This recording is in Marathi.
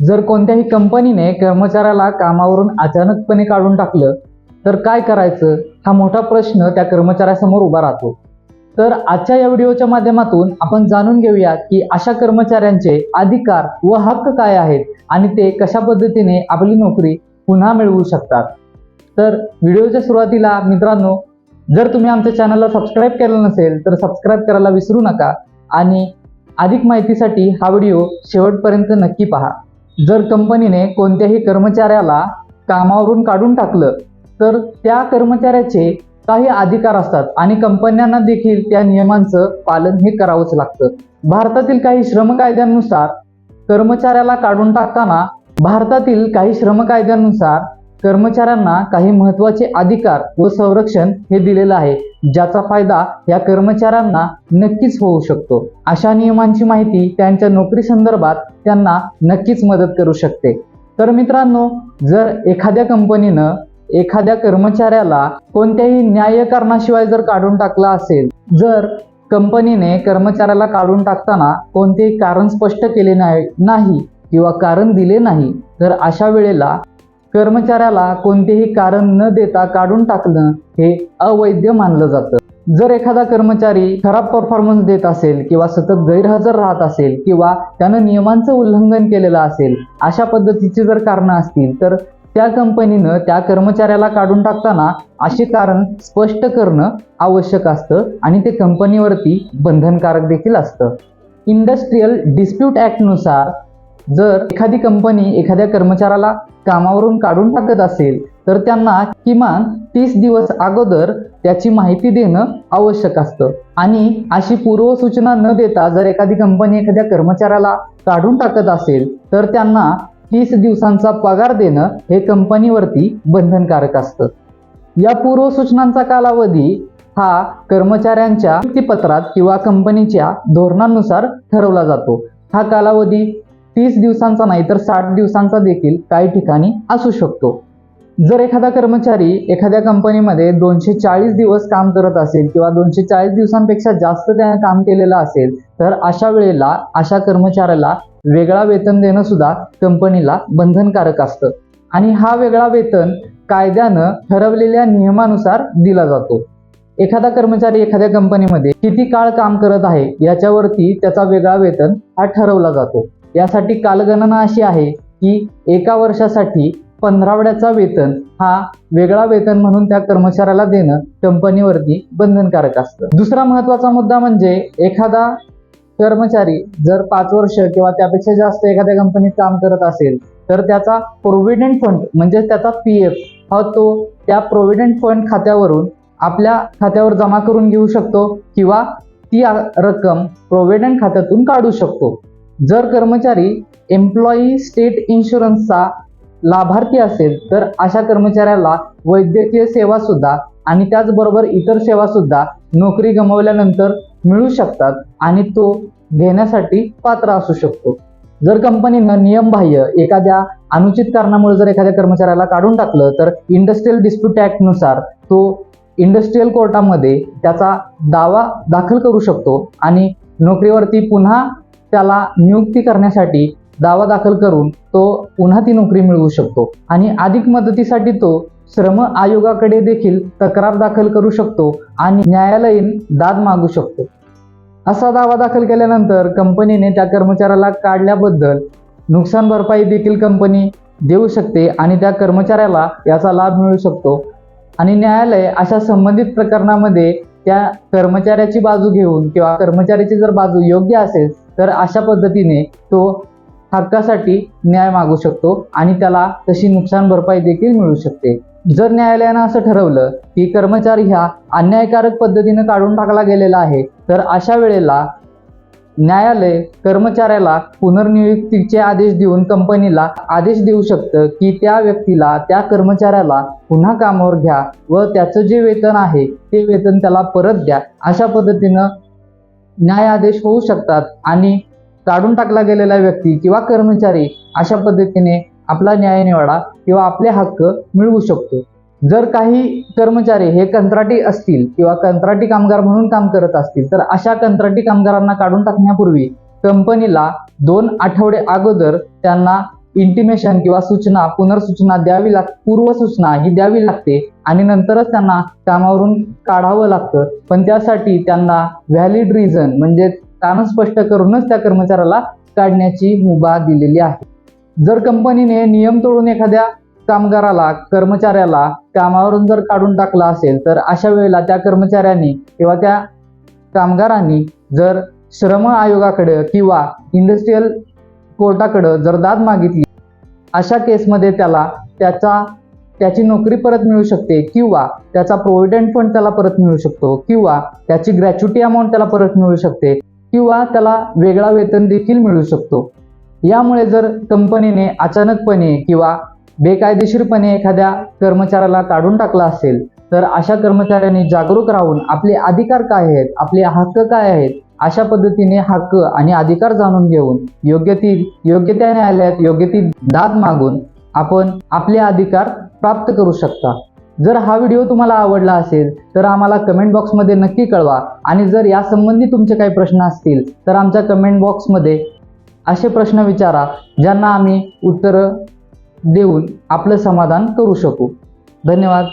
जर कोणत्याही कंपनीने कर्मचाऱ्याला कामावरून अचानकपणे काढून टाकलं तर काय करायचं? हा मोठा प्रश्न त्या कर्मचाऱ्यासमोर उभा राहतो. तर आजच्या या व्हिडिओच्या माध्यमातून आपण जाणून घेऊया की अशा कर्मचाऱ्यांचे अधिकार व हक्क काय आहेत आणि ते कशा पद्धतीने आपली नोकरी पुन्हा मिळवू शकतात. तर व्हिडिओच्या सुरुवातीला मित्रांनो जर तुम्ही आमच्या चॅनलला सबस्क्राईब केलं नसेल तर सबस्क्राईब करायला विसरू नका आणि अधिक माहितीसाठी हा व्हिडिओ शेवटपर्यंत नक्की पहा. जर कंपनीने कोणत्याही कर्मचाऱ्याला कामावरून काढून टाकलं तर त्या कर्मचाऱ्याचे काही अधिकार असतात आणि कंपन्यांना देखील त्या नियमांचं पालन हे करावंच लागतं. भारतातील काही श्रम कायद्यानुसार कर्मचाऱ्याला काढून टाकताना भारतातील काही श्रम कायद्यानुसार कर्मचाऱ्यांना काही महत्त्वाचे अधिकार व संरक्षण हे दिलेलं आहे. ज्याचा फायदा या कर्मचाऱ्यांना नक्कीच होऊ शकतो. अशा नियमांची माहिती त्यांच्या नोकरी संदर्भात त्यांना नक्कीच मदत करू शकते. तर मित्रांनो जर एखाद्या कंपनीनं एखाद्या कर्मचाऱ्याला कोणत्याही न्याय कारणाशिवाय जर काढून टाकला असेल जर कंपनीने कर्मचाऱ्याला काढून टाकताना कोणतेही कारण स्पष्ट केले नाही नाही किंवा कारण दिले नाही तर अशा वेळेला कर्मचाऱ्याला कोणतेही कारण न देता काढून टाकणं हे अवैध मानलं जातं. जर एखादा कर्मचारी खराब परफॉर्मन्स देत असेल किंवा सतत गैरहजर राहत असेल किंवा त्यानं नियमांचं उल्लंघन केलेलं असेल अशा पद्धतीची जर कारणं असतील तर त्या कंपनीनं त्या कर्मचाऱ्याला काढून टाकताना असे कारण स्पष्ट करणं आवश्यक असतं आणि ते कंपनीवरती बंधनकारक देखील असतं. इंडस्ट्रीयल डिस्प्यूट ॲक्टनुसार जर एखादी कंपनी एखाद्या कर्मचाऱ्याला कामावरून काढून टाकत असेल तर त्यांना किमान तीस दिवस अगोदर त्याची माहिती देणं आवश्यक असतं. आणि अशी पूर्वसूचना न देता जर एखादी कंपनी एखाद्या कर्मचाऱ्याला काढून टाकत असेल तर त्यांना तीस दिवसांचा पगार देणं हे कंपनीवरती बंधनकारक असतं. या पूर्वसूचनांचा कालावधी हा कर्मचाऱ्यांच्या पत्रात किंवा कंपनीच्या धोरणानुसार ठरवला जातो. हा कालावधी तीस दिवसांचा नाही तर साठ दिवसांचा देखील काही ठिकाणी असू शकतो. जर एखादा कर्मचारी एखाद्या कंपनीमध्ये दोनशे चाळीस दिवस काम करत असेल किंवा दोनशे चाळीस दिवसांपेक्षा जास्त त्याने काम केलेलं असेल तर अशा वेळेला अशा कर्मचाऱ्याला वेगळा वेतन देणं सुद्धा कंपनीला बंधनकारक असतं. आणि हा वेगळा वेतन कायद्यानं ठरवलेल्या नियमानुसार दिला जातो. एखादा कर्मचारी एखाद्या कंपनीमध्ये किती काळ काम करत आहे याच्यावरती त्याचा वेगळा वेतन हा ठरवला जातो. यासाठी कालगणना अशी आहे की एका वर्षासाठी पंधरावड्याचा वेतन हा वेगळा वेतन म्हणून त्या कर्मचाऱ्याला देणं कंपनीवरती बंधनकारक असतं. दुसरा महत्त्वाचा मुद्दा म्हणजे एखादा कर्मचारी जर पाच वर्ष किंवा त्यापेक्षा जास्त एखाद्या कंपनीत काम करत असेल तर त्याचा प्रोव्हिडंट फंड म्हणजे त्याचा पी एफ हा तो त्या प्रोव्हिडंट फंड खात्यावरून आपल्या खात्यावर जमा करून घेऊ शकतो किंवा ती रक्कम प्रोव्हिडंट खात्यातून काढू शकतो. जर कर्मचारी एम्प्लॉई स्टेट इन्शुरन्सचा लाभार्थी असेल तर अशा कर्मचाऱ्याला वैद्यकीय सेवा सुद्धा आणि त्याचबरोबर इतर सेवा सुद्धा नोकरी गमावल्यानंतर मिळू शकतात आणि तो घेण्यासाठी पात्र असू शकतो. जर कंपनीनं नियमबाह्य एखाद्या अनुचित कारणामुळे जर एखाद्या कर्मचाऱ्याला काढून टाकलं तर इंडस्ट्रीयल डिस्प्यूट ॲक्टनुसार तो इंडस्ट्रीयल कोर्टामध्ये त्याचा दावा दाखल करू शकतो आणि नोकरीवरती पुन्हा त्याला नियुक्ती करण्यासाठी दावा दाखल करून तो पुन्हा ती नोकरी मिळवू शकतो. आणि अधिक मदतीसाठी तो श्रम आयोगाकडे देखील तक्रार दाखल करू शकतो आणि न्यायालयीन दाद मागू शकतो. असा दावा दाखल केल्यानंतर कंपनीने त्या कर्मचाऱ्याला काढल्याबद्दल नुकसान भरपाई देखील कंपनी देऊ शकते आणि त्या कर्मचाऱ्याला याचा लाभ मिळू शकतो. आणि न्यायालय अशा संबंधित प्रकरणामध्ये त्या कर्मचाऱ्याची बाजू घेऊन किंवा कर्मचाऱ्याची जर बाजू योग्य असेल तर अशा पद्धतीने तो हक्कासाठी न्याय मागू शकतो आणि त्याला तशी नुकसान भरपाई देखील मिळू शकते. जर न्यायालयानं असं ठरवलं की कर्मचारी ह्या अन्यायकारक पद्धतीनं काढून टाकला गेलेला आहे तर अशा वेळेला न्यायालय कर्मचाऱ्याला पुनर्नियुक्तीचे आदेश देऊन कंपनीला आदेश देऊ शकतं की त्या व्यक्तीला त्या कर्मचाऱ्याला पुन्हा कामावर घ्या व त्याचं जे वेतन आहे ते वेतन त्याला परत द्या. अशा पद्धतीनं न्यायाधीश होऊ शकतात आणि काढून टाकला गेलेला व्यक्ती किंवा कर्मचारी अशा पद्धतीने आपला न्याय निवाडा किंवा आपले हक्क मिळवू शकतो. जर काही कर्मचारी हे कंत्राटी असतील किंवा कंत्राटी कामगार म्हणून काम करत असतील तर अशा कंत्राटी कामगारांना काढून टाकण्यापूर्वी कंपनीला दोन आठवडे अगोदर त्यांना इंटिमेशन किंवा सूचना पुनर्सूचना द्यावी लाग पूर्वसूचना ही द्यावी लागते आणि नंतरच त्यांना कामावरून काढावं लागतं. पण त्यासाठी त्यांना व्हॅलिड रिझन म्हणजे कारण स्पष्ट करूनच त्या कर्मचाऱ्याला काढण्याची मुभा दिलेली आहे. जर कंपनीने नियम तोडून एखाद्या कामगाराला कर्मचाऱ्याला कामावरून जर काढून टाकला असेल तर अशा वेळेला त्या कर्मचाऱ्यांनी किंवा त्या कामगारांनी जर श्रम आयोगाकडे किंवा इंडस्ट्रीयल कोर्टाकडं जर दाद मागितली अशा केसमध्ये त्याला त्याचा त्याची नोकरी परत मिळू शकते किंवा त्याचा प्रोव्हिडंट फंड त्याला परत मिळू शकतो किंवा त्याची ग्रॅच्युटी अमाऊंट त्याला परत मिळू शकते किंवा त्याला वेगळा वेतन देखील मिळू शकतो. यामुळे जर कंपनीने अचानकपणे किंवा बेकायदेशीरपणे एखाद्या कर्मचाऱ्याला काढून टाकला असेल तर अशा कर्मचाऱ्यांनी जागरूक राहून आपले अधिकार काय आहेत आपले हक्क काय आहेत अशा पद्धतीने हक्क आणि अधिकार जाणून घेऊन योग्य ती योग्य त्या न्यायालयात योग्य ती दाद मागून आपण आपले अधिकार प्राप्त करू शकता. जर हा व्हिडिओ तुम्हाला आवडला असेल तर आम्हाला कमेंट बॉक्समध्ये नक्की कळवा. आणि जर यासंबंधी तुमचे काही प्रश्न असतील तर आमच्या कमेंट बॉक्समध्ये असे प्रश्न विचारा ज्यांना आम्ही उत्तरं देऊन आपलं समाधान करू शकू. धन्यवाद.